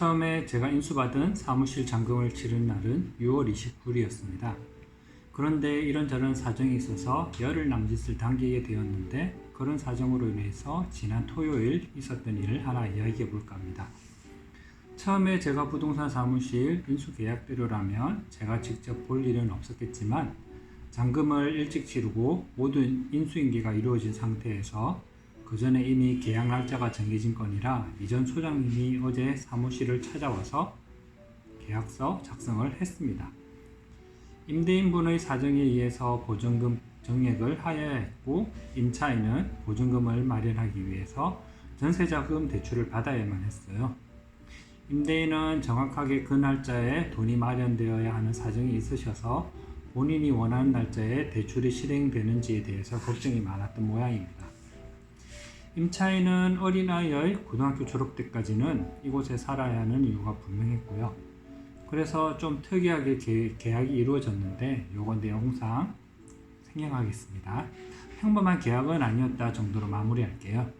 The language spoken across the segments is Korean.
처음에 제가 인수받은 사무실 잔금을 치른 날은 6월 29일이었습니다. 그런데 이런저런 사정이 있어서 열흘 남짓을 당기게 되었는데 그런 사정으로 인해서 지난 토요일 있었던 일을 하나 이야기해 볼까 합니다. 처음에 제가 부동산 사무실 인수 계약대로라면 제가 직접 볼 일은 없었겠지만 잔금을 일찍 치르고 모든 인수인계가 이루어진 상태에서 그 전에 이미 계약 날짜가 정해진 건이라 이전 소장님이 어제 사무실을 찾아와서 계약서 작성을 했습니다. 임대인분의 사정에 의해서 보증금 정액을 하여야 했고 임차인은 보증금을 마련하기 위해서 전세자금 대출을 받아야만 했어요. 임대인은 정확하게 그 날짜에 돈이 마련되어야 하는 사정이 있으셔서 본인이 원하는 날짜에 대출이 실행되는지에 대해서 걱정이 많았던 모양입니다. 임차인은 어린아이의 고등학교 졸업 때까지는 이곳에 살아야 하는 이유가 분명했고요. 그래서 좀 특이하게 계, 계약이 이루어졌는데 요건 내용상 생략하겠습니다. 평범한 계약은 아니었다 정도로 마무리할게요.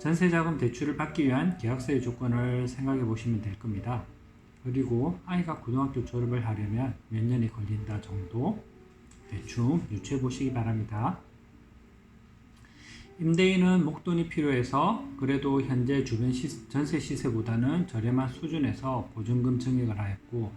전세자금 대출을 받기 위한 계약서의 조건을 생각해 보시면 될 겁니다. 그리고 아이가 고등학교 졸업을 하려면 몇 년이 걸린다 정도 대충 유추해 보시기 바랍니다. 임대인은 목돈이 필요해서 그래도 현재 주변 시, 전세 시세보다는 저렴한 수준에서 보증금 증액을 하였고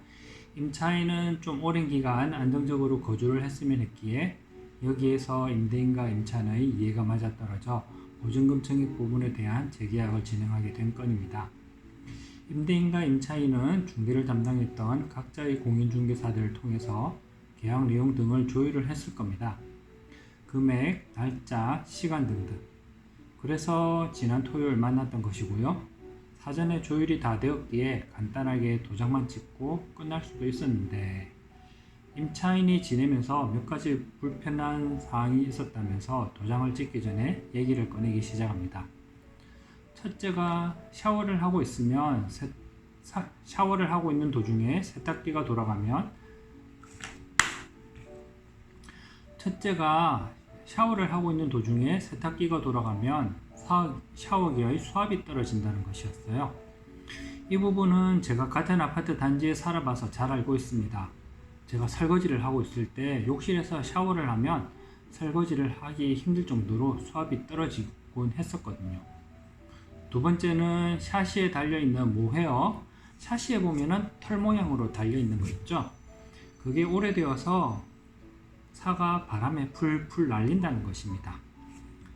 임차인은 좀 오랜 기간 안정적으로 거주를 했으면 했기에 여기에서 임대인과 임차인의 이해가 맞아떨어져 보증금 증액 부분에 대한 재계약을 진행하게 된 건입니다. 임대인과 임차인은 중개를 담당했던 각자의 공인중개사들을 통해서 계약 내용 등을 조율을 했을 겁니다. 금액, 날짜, 시간 등등. 그래서 지난 토요일 만났던 것이고요. 사전에 조율이 다 되었기에 간단하게 도장만 찍고 끝날 수도 있었는데 임차인이 지내면서 몇 가지 불편한 사항이 있었다면서 도장을 찍기 전에 얘기를 꺼내기 시작합니다. 첫째가 샤워를 하고 있으면 세, 사, 샤워를 하고 있는 도중에 세탁기가 돌아가면 첫째가 샤워를 하고 있는 도중에 세탁기가 돌아가면 사, 샤워기의 수압이 떨어진다는 것이었어요. 이 부분은 제가 같은 아파트 단지에 살아봐서 잘 알고 있습니다. 제가 설거지를 하고 있을 때 욕실에서 샤워를 하면 설거지를 하기 힘들 정도로 수압이 떨어지곤 했었거든요. 두 번째는 샤시에 달려있는 모헤어. 샤시에 보면은 털 모양으로 달려있는 거 있죠? 그게 오래되어서 사가 바람에 풀풀 날린다는 것입니다.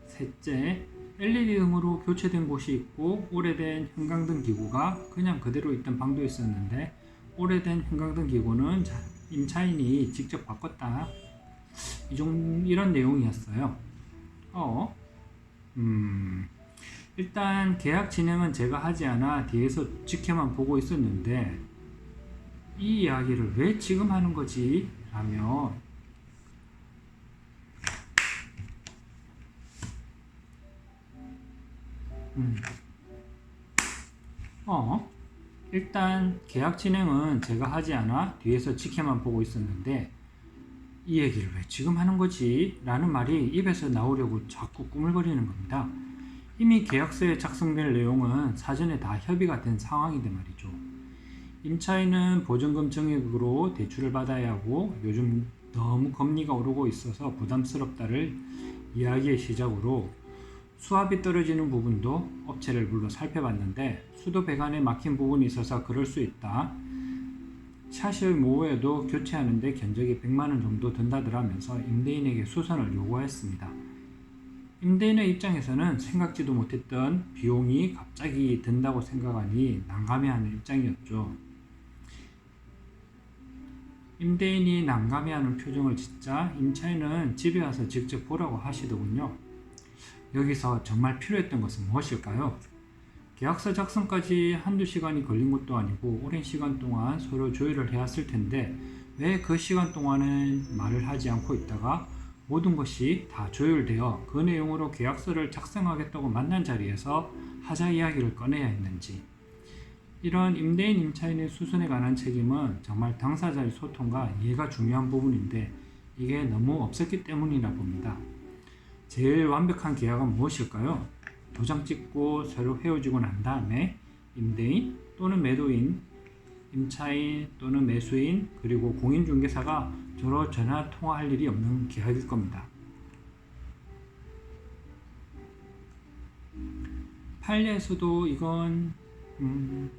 셋째, LED 등으로 교체된 곳이 있고 오래된 형광등 기구가 그냥 그대로 있던 방도 있었는데 오래된 형광등 기구는 임차인이 직접 바꿨다. 이종 이런 내용이었어요. 어, 음, 일단 계약 진행은 제가 하지 않아 뒤에서 지켜만 보고 있었는데 이 이야기를 왜 지금 하는 거지? 라며 음. 어, 일단 계약 진행은 제가 하지 않아 뒤에서 지켜만 보고 있었는데 이 얘기를 왜 지금 하는 거지? 라는 말이 입에서 나오려고 자꾸 꾸물거리는 겁니다. 이미 계약서에 작성될 내용은 사전에 다 협의가 된 상황인데 말이죠. 임차인은 보증금 증액으로 대출을 받아야 하고 요즘 너무 금리가 오르고 있어서 부담스럽다를 이야기의 시작으로 수압이 떨어지는 부분도 업체를 불러 살펴봤는데 수도 배관에 막힌 부분이 있어서 그럴 수 있다. 샤시의 모호에도 교체하는데 견적이 100만원 정도 든다더라면서 임대인에게 수선을 요구했습니다. 임대인의 입장에서는 생각지도 못했던 비용이 갑자기 든다고 생각하니 난감해하는 입장이었죠. 임대인이 난감해하는 표정을 짓자 임차인은 집에 와서 직접 보라고 하시더군요. 여기서 정말 필요했던 것은 무엇일까요? 계약서 작성까지 한두 시간이 걸린 것도 아니고 오랜 시간 동안 서로 조율을 해왔을 텐데 왜 그 시간 동안은 말을 하지 않고 있다가 모든 것이 다 조율되어 그 내용으로 계약서를 작성하겠다고 만난 자리에서 하자 이야기를 꺼내야 했는지 이런 임대인 임차인의 수순에 관한 책임은 정말 당사자의 소통과 이해가 중요한 부분인데 이게 너무 없었기 때문이라 봅니다. 제일 완벽한 계약은 무엇일까요? 도장 찍고 서로 헤어지고 난 다음에 임대인 또는 매도인, 임차인 또는 매수인 그리고 공인중개사가 저로 전화 통화할 일이 없는 계약일 겁니다. 판례에서도 이건 음,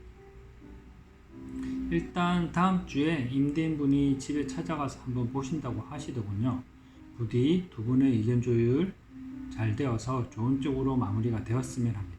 일단 다음 주에 임대인분이 집에 찾아가서 한번 보신다고 하시더군요. 부디 두 분의 의견 조율 잘 되어서 좋은 쪽으로 마무리가 되었으면 합니다.